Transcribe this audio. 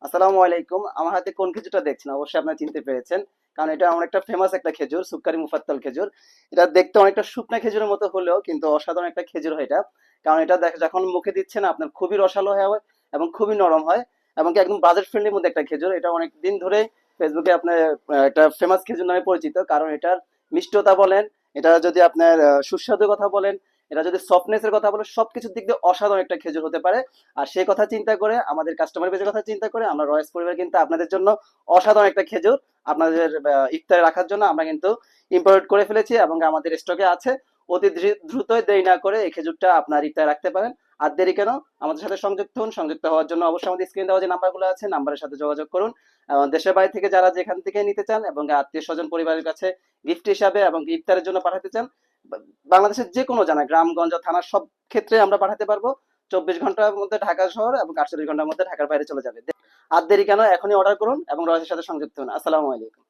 আসসালামু আলাইকুম। আমার হাতে কোন খেজুরটা দেখছেন? অবশ্যই আপনারা চিনতে পেরেছেন। কারণ এটা অনেকটা ফেমাস একটা খেজুর, সুক্কারি মুফাত্তল খেজুর। এটা দেখতে অনেকটা শুকনা খেজুরের মতো হলেও কিন্তু অসাধারণ একটা খেজুর হয় এটা। কারণ এটা দেখ- যখন মুখে দিচ্ছেন, আপনার খুবই রসালো হয় এবং খুবই নরম হয় এবং কি একদম বাজেট ফ্রেন্ডলির মধ্যে একটা খেজুর। এটা অনেক দিন ধরে ফেসবুকে আপনার একটা ফেমাস খেজুর নামে পরিচিত। কারণ এটার মিষ্টতা বলেন এটা যদি আপনার সুস্বাদু কথা বলেন, এটা যদি সফটনেস এর কথা বলেন, সবকিছুর দিক দিয়ে অসাধারণ একটা খেজুর হতে পারে। আর সেই কথা চিন্তা করে, আমাদের কাস্টমার বেজের কথা চিন্তা করে, আমরা রয়েস পরিবার কিন্তু আপনাদের জন্য অসাধারণ একটা খেজুর, আপনাদের ইফতারে রাখার জন্য আমরা কিন্তু ইম্পোর্ট করে ফেলেছি এবং আমাদের স্টকে আছে। অতি দ্রু- দ্রুত দেরি না করে এই খেজুরটা আপনার ইফতারে রাখতে পারেন। আর দেরি কেন? আমাদের সাথে সংযুক্ত হন। সংযুক্ত হওয়ার জন্য অবশ্যই আমাদের স্ক্রিন দেওয়া যে নাম্বারগুলো আছে নাম্বারের সাথে যোগাযোগ করুন। এবং দেশের বাইরে থেকে যারা যেখান থেকে নিতে চান এবং আত্মীয় স্বজন পরিবারের কাছে গিফট হিসাবে এবং ইফতারের জন্য পাঠাতে চান বাংলাদেশের যে কোনো জায়গায় গ্রামগঞ্জ থানার সব ক্ষেত্রে আমরা পাঠাতে পারব। চব্বিশ ঘণ্টার মধ্যে ঢাকা শহর এবং আটচল্লিশ ঘণ্টার মধ্যে ঢাকার বাইরে চলে যাবে। আর দেরি কেন? এখনই অর্ডার করুন এবং রয়েসের সাথে সংযুক্ত হন। আসসালামু আলাইকুম।